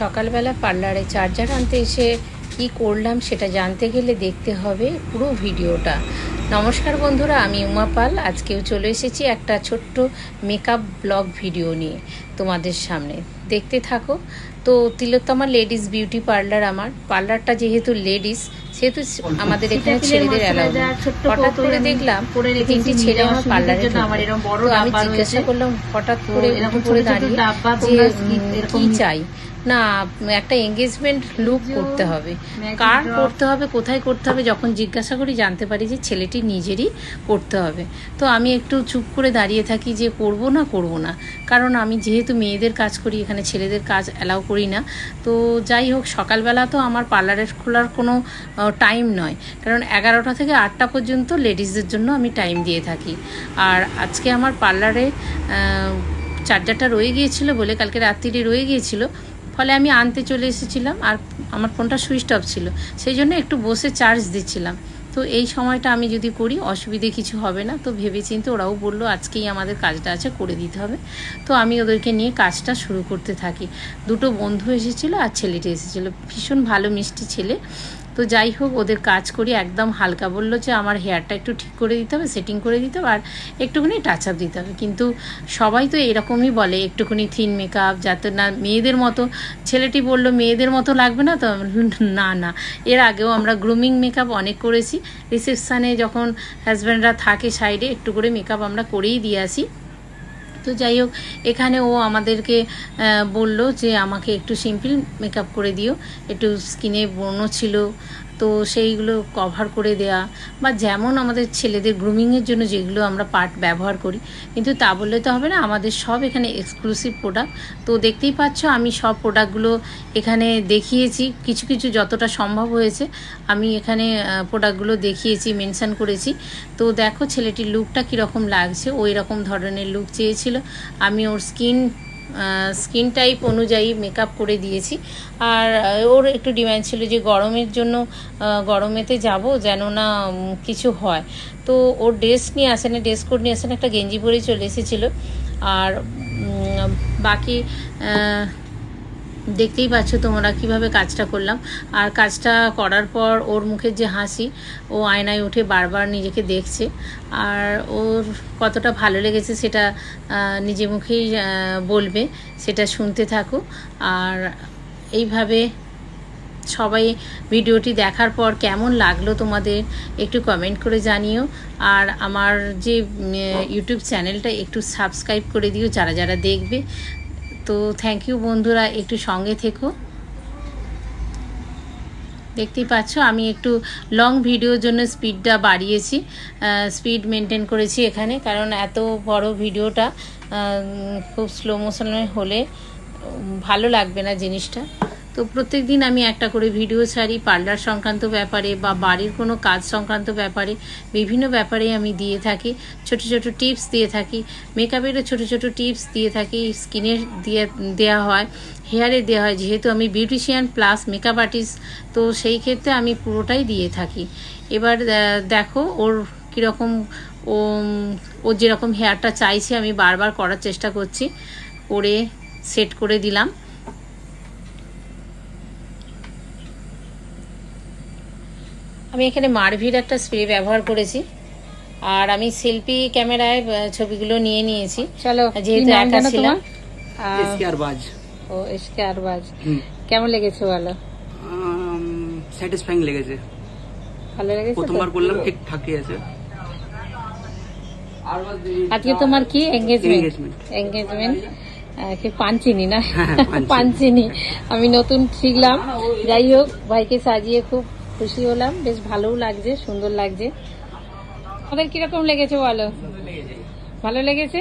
সকালবেলা পার্লারে চার্জার আনতে এসে কি করলাম সেটা জানতে গেলে দেখতে হবে পুরো ভিডিওটা। নমস্কার বন্ধুরা আমি উমা পাল। আজকেও চলে এসেছি একটা ছোট্ট মেকআপ ব্লগ ভিডিও নিয়ে তোমাদের সামনে। দেখতে থাকো। তো তিলোত্তমা লেডিস বিউটি পার্লার আমার। পার্লারটা যেহেতু লেডিস সেহেতু আমাদের এখানে ছেলেদের অ্যালাউ হঠাৎ করে দেখলাম তিনটি ছেলে আমার পার্লারে তো আমি জিজ্ঞাসা করলাম হঠাৎ করে উঠে পড়ে দাঁড়িয়ে যে কি চাই? না একটা এঙ্গেজমেন্ট লুক করতে হবে। কার করতে হবে কোথায় করতে হবে যখন জিজ্ঞাসা করি জানতে পারি যে ছেলেটি নিজেরই করতে হবে। তো আমি একটু চুপ করে দাঁড়িয়ে থাকি যে করব না করব না। কারণ আমি যেহেতু মেয়েদের কাজ করি এখানে ছেলেদের কাজ অ্যালাউ করি না। তো যাই হোক সকালবেলা তো আমার পার্লারের খোলার কোনো টাইম নয়। কারণ এগারোটা থেকে আটটা পর্যন্ত লেডিসদের জন্য আমি টাইম দিয়ে থাকি। আর আজকে আমার পার্লারে চার্জারটা রয়ে গিয়েছিল বলে কালকে রাত্রিরে রয়ে গিয়েছিল। ফলে আমি আনতে চলে এসেছিলাম আর আমার ফোনটা সুইচ অফ ছিল। সেই জন্য একটু বসে চার্জ দিচ্ছিলাম। তো এই সময়টা আমি যদি করি, অসুবিধে কিছু হবে না। তো ভেবেচিন্তে ওরাও বলল, আজকেই আমাদের কাজটা আছে, করে দিতে হবে। তো আমি ওদেরকে নিয়ে কাজটা শুরু করতে থাকি। দুটো বন্ধু এসেছিল আর ছেলেটি এসেছিল। ভীষণ ভালো মিষ্টি ছেলে। তো যাই হোক, ওদের কাজ করি। একদম হালকা বলল যে, আমার হেয়ারটা একটু ঠিক করে দিতে হবে সেটিং করে দিতে হবে, আর একটুখানি টাচ আপ দিতে হবে। কিন্তু সবাই তো এরকমই বলে, একটুখানি থিন মেকআপ যাতে না, মেয়েদের মতো ছেলেটি বলল, মেয়েদের মতো লাগবে না তো? না না। এর আগেও আমরা গ্রুমিং মেকআপ অনেক করেছি। রিসেপশানে যখন হাজব্যান্ডরা থাকে সাইডে একটু করে মেকআপ আমরা করেই দিয়ে আসি। তো যাই হোক, এখানে ও আমাদেরকে বলল যে আমাকে একটু সিম্পল মেকআপ করে দিও। একটু স্কিনে ব্রণ ছিল তো সেইগুলো কভার করে দেয়া বা যেমন আমাদের ছেলেদের গ্রুমিংয়ের জন্য যেগুলো আমরা পার্ট ব্যবহার করি, কিন্তু তা বললে তো হবে না, আমাদের সব এখানে এক্সক্লুসিভ প্রোডাক্ট তো দেখতেই পাচ্ছ, আমি সব প্রোডাক্টগুলো এখানে দেখিয়েছি, কিছু কিছু যতটা সম্ভব হয়েছে, আমি এখানে প্রোডাক্টগুলো দেখিয়েছি মেনশান করেছি। তো দেখো ছেলেটির লুকটা কীরকম লাগছে ওই রকম ধরনের লুক চেয়েছিল। আমি ওর স্কিন স্কিন টাইপ অনুযায়ী মেকআপ করে দিয়েছি। আর ওর একটু ডিমান্ড ছিল যে গরমের জন্য গরমেতে যাব যেন না কিছু হয়। তো ওর ড্রেস নিয়ে আসে না ড্রেস কোড নিয়ে আসে না, একটা গেঞ্জি পরে চলে এসেছিল। আর বাকি দেখতেই পাচ্ছ তোমরা কীভাবে কাজটা করলাম। আর কাজটা করার পর ওর মুখের যে হাসি, ও আয়নায় উঠে বারবার নিজেকে দেখছে। আর ওর কতটা ভালো লেগেছে সেটা নিজে মুখেই বলবে, সেটা শুনতে থাকো। আর এইভাবে সবাই ভিডিওটি দেখার পর কেমন লাগল তোমাদের একটু কমেন্ট করে জানিও। আর আমার যে ইউটিউব চ্যানেলটা একটু সাবস্ক্রাইব করে দিও যারা যারা দেখবে। তো থ্যাংক ইউ বন্ধুরা, একটু সঙ্গে থেকো। দেখতেই পাচ্ছ, আমি একটু লং ভিডিওর জন্য স্পিডটা বাড়িয়েছি স্পিড মেনটেন করেছি এখানে, কারণ এত বড় ভিডিওটা খুব স্লো মোশনে হলে ভালো লাগবে না জিনিসটা। তো প্রত্যেক দিন আমি একটা করে ভিডিও ছাড়ি, পার্লার সংক্রান্ত ব্যাপারে বা বাড়ির কোনো কাজ সংক্রান্ত ব্যাপারে, বিভিন্ন ব্যাপারে আমি দিয়ে থাকি, ছোট ছোট টিপস দিয়ে থাকি মেকআপেরও ছোট ছোট টিপস দিয়ে থাকি স্কিনের দিয়ে দেওয়া হয় হেয়ারে দেওয়া হয়, যেহেতু আমি বিউটিশিয়ান প্লাস মেকআপ আর্টিস্ট তো সেই ক্ষেত্রে আমি পুরোটাই দিয়ে থাকি। এবার দেখো ওর কীরকম, ও ও যেরকম হেয়ারটা চাইছে, আমি বারবার করার চেষ্টা করছি, করে সেট করে দিলাম। আমি এখানে মারভির একটা স্প্রে ব্যবহার করেছি। আর আমি সেলফি ক্যামেরায় ছবিগুলো নিয়ে নিয়েছি। চলো যেহেতু একা ছিলাম। ও এসকে আর কেমন লেগেছে বলো? স্যাটিসফাইং লেগেছে। ভালো লেগেছে প্রথমবার করলাম ঠিকঠাকই আছে। আজকে তোমার কি এঙ্গেজমেন্ট এঙ্গেজমেন্ট কি পাঞ্চিনি না? হ্যাঁ, হ্যাঁ, পাঞ্চিনি আমি নতুন শিখলাম। যাই হোক ভাইকে সাজিয়ে খুব খুশি হলাম বেশ ভালোও লাগছে সুন্দর লাগছে। আমাদের কীরকম লেগেছে বলো? ভালো লেগেছে?